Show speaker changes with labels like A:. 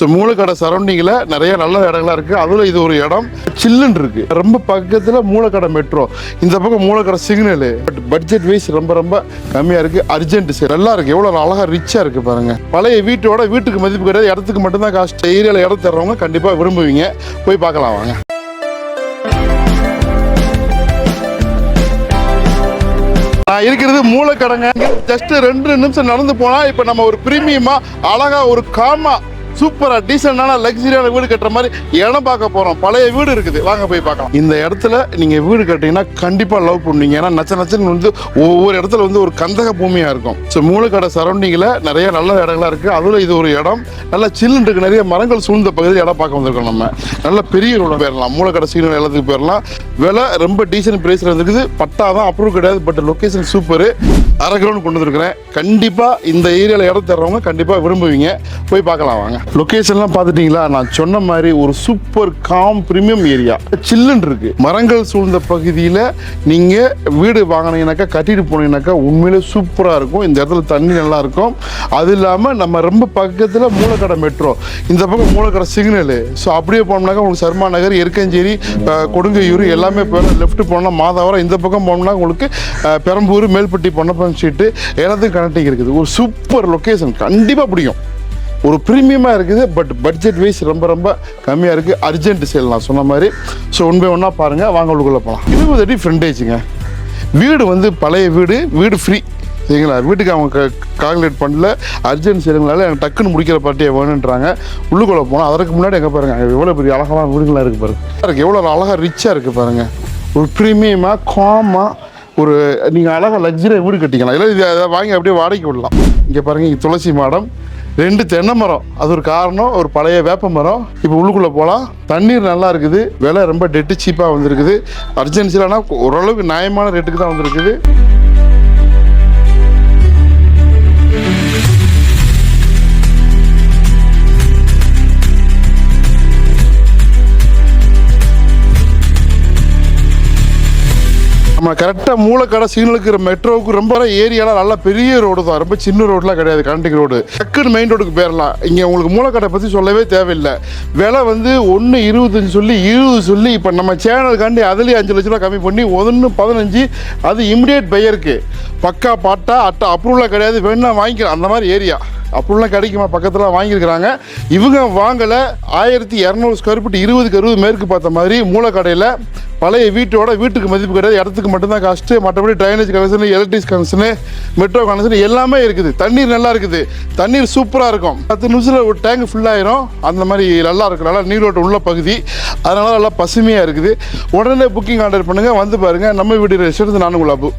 A: So Moolakadai சரௌண்டிங்கில் நிறைய நல்ல இடங்களாக இருக்குது அதில் இது ஒரு இடம். சில்லுன்னு இருக்குது ரொம்ப பக்கத்தில் மூலக்கடை மெட்ரோ இந்த பக்கம் Moolakadai signal but budget wise ரொம்ப ரொம்ப கம்மியாக இருக்குது அர்ஜென்ட் சேல் நல்லா இருக்குது எவ்வளோ அழகாக ரிச்சாக இருக்குது பாருங்கள் பழைய வீட்டோட வீட்டுக்கு மதிப்பு கிடையாது. இடத்துக்கு மட்டும்தான் காஸ்ட் ஏரியாவில் இடம் தர்றவங்க கண்டிப்பாக விரும்புவீங்க. போய் பார்க்கலாம் வாங்க. நான் இருக்கிறது மூளைக்கடைங்க. ஜஸ்ட் ரெண்டு நிமிஷம் நடந்து போனால் இப்போ நம்ம ஒரு பிரீமியமாக அழகா ஒரு காமா சூப்பரா டீசெண்டான லக்ஸரியான வீடு கட்டுற மாதிரி இடம் பார்க்க போறோம். பழைய வீடு இருக்குது. வாங்க போய் பார்க்கலாம். இந்த இடத்துல நீங்க வீடு கட்டிங்கன்னா கண்டிப்பா லவ் பண்ணுவீங்க. ஏன்னா நச்ச நச்சன்னு வந்து ஒவ்வொரு இடத்துல வந்து ஒரு கந்தக பூமியா இருக்கும். ஸோ மூலக்கடை சரௌண்டிங்கில் நிறைய நல்ல இடங்களா இருக்கு. அதுல இது ஒரு இடம். நல்லா சில்லுன்னு இருக்கு. நிறைய மரங்கள் சூழ்ந்த பகுதியில் இடம் பார்க்க வந்திருக்கோம் நம்ம. நல்ல பெரிய ரோட போயிடலாம் மூலக்கடை சீன எல்லாத்துக்கு போயிடலாம் விலை ரொம்ப டீசென்ட் பிரைஸ்ல இருக்குது பட்டா தான் அப்ரூவ் கிடையாது. பட் லொக்கேஷன் சூப்பர் அரை கிரவுண்ட் கொண்டு வந்திருக்கிறேன். கண்டிப்பா இந்த ஏரியாவில் இடம் தர்றவங்க கண்டிப்பா விரும்புவீங்க. போய் பார்க்கலாம் வாங்க. லொக்கேஷன்லாம் பார்த்துட்டீங்களா? நான் சொன்ன மாதிரி ஒரு சூப்பர் காம் ப்ரீமியம் ஏரியா சில்லுன்னு இருக்கு. மரங்கள் சூழ்ந்த பகுதியில் நீங்கள் வீடு வாங்கினீங்கனாக்கா கட்டிட்டு போனீங்கன்னாக்கா உண்மையிலே சூப்பராக இருக்கும். இந்த இடத்துல தண்ணி நல்லா இருக்கும். அது இல்லாமல் நம்ம ரொம்ப பக்கத்தில் மூலக்கடை மெட்ரோ இந்த பக்கம் மூலக்கடை சிக்னலு ஸோ அப்படியே போனோம்னாக்கா உங்களுக்கு சர்மா நகர் எருக்கஞ்சேரி கொடுங்கையூர் எல்லாமே போயிடும். லெஃப்ட் போனால் மாதாவரம் இந்த பக்கம் போனோம்னா உங்களுக்கு பெரம்பூர் மேல்பட்டி பொன்னப்பன் ஸ்ட்ரீட்டு எல்லாத்துக்கும் கனெக்டிங் இருக்குது. ஒரு சூப்பர் லொக்கேஷன் கண்டிப்பாக பிடிக்கும். ஒரு ப்ரீமியமாக இருக்குது பட் பட்ஜெட் வைஸ் ரொம்ப ரொம்ப கம்மியாக இருக்குது அர்ஜென்ட் சேல் நான் சொன்ன மாதிரி. ஸோ ஒன் பை ஒன்றா பாருங்கள் வாங்க உள்ளுக்குள்ளே போகலாம் இருபது அடி ஃப்ரண்டேஜுங்க வீடு வந்து பழைய வீடு வீடு ஃப்ரீ சரிங்களா? வீட்டுக்கு அவங்க கால்குலேட் பண்ணல. அர்ஜென்ட் செய்யறதுனால எனக்கு டக்குன்னு முடிக்கிற பார்ட்டியை வேணுன்றாங்க. உள்ளுக்குள்ளே போனால் அதற்கு முன்னாடி எங்கே பாருங்க எவ்வளோ பெரிய அழகான வீடுகளாக இருக்குது பாருங்க. இருக்கு எவ்வளோ அழகாக ரிச்சாக இருக்குது பாருங்கள் ஒரு ப்ரீமியமாக காமாக ஒரு நீங்கள் அழகாக லக்ஸரியாக வீடு கட்டிக்கலாம். இல்லை இதை வாங்கி அப்படியே வாடகைக்கு விடலாம். இங்கே பாருங்கள் இங்கே துளசி மாடம். ரெண்டு தென்னை மரம். அது ஒரு காரணம் ஒரு பழைய வேப்ப மரம். இப்போ உள்ளுக்குள்ளே போகலாம் தண்ணீர் நல்லா இருக்குது. விலை ரொம்ப டெட்டு சீப்பாக வந்திருக்குது. அர்ஜென்சிலனா ஓரளவுக்கு நியாயமான ரேட்டுக்கு தான் வந்திருக்குது. நம்ம கரெக்டாக மூலக்கடை சீனலுக்கு மெட்ரோவுக்கு ரொம்ப ஏரியாலாம் நல்லா பெரிய ரோடு தான். ரொம்ப சின்ன ரோடுலாம் கிடையாது கரண்டிங் ரோடு டக்குன்னு மெயின் ரோடுக்கு போயிடலாம் இங்கே உங்களுக்கு மூலக்கடை பற்றி சொல்லவே தேவையில்லை. விலை வந்து ஒன்று இருபத்தஞ்சு சொல்லி இருபது சொல்லி இப்போ நம்ம சேனலுக்காண்டி அதுலேயே அஞ்சு லட்ச ரூபா கம்மி பண்ணி ஒன்று பதினஞ்சு அது இமிடியேட் பெயருக்கு பக்கா பாட்டா அட்டா அப்ரூவலாக கிடையாது. வேணா வாங்கிக்கலாம். அந்த மாதிரி ஏரியா அப்படிலாம் கிடைக்குமா? பக்கத்தில் வாங்கியிருக்கிறாங்க. இவங்க வாங்கலை ஆயிரத்தி இரநூறு ஸ்கொயர் ஃபீட் இருபதுக்கு அறுபது மேற்கு பார்த்த மாதிரி மூலக்கடையில் பழைய வீட்டோட வீட்டுக்கு மதிப்பு கிடையாது. இடத்துக்கு மட்டும்தான் காஸ்ட்டு. மற்றபடி drainage connection electric connection metro connection எல்லாமே இருக்குது. தண்ணீர் நல்லா இருக்குது. தண்ணீர் சூப்பராக இருக்கும். பத்து நிமிஷத்தில் ஒரு டேங்க் ஃபுல்லாயிரும் அந்த மாதிரி நல்லா இருக்கும் நல்லா நீரோட்டம் உள்ள பகுதி. அதனால நல்லா பசுமையாக இருக்குது. உடனே புக்கிங் ஆர்டர் பண்ணுங்கள் வந்து பாருங்கள் நம்ம வீடு ரெஸ்டாரண்ட் நானும் குலாபு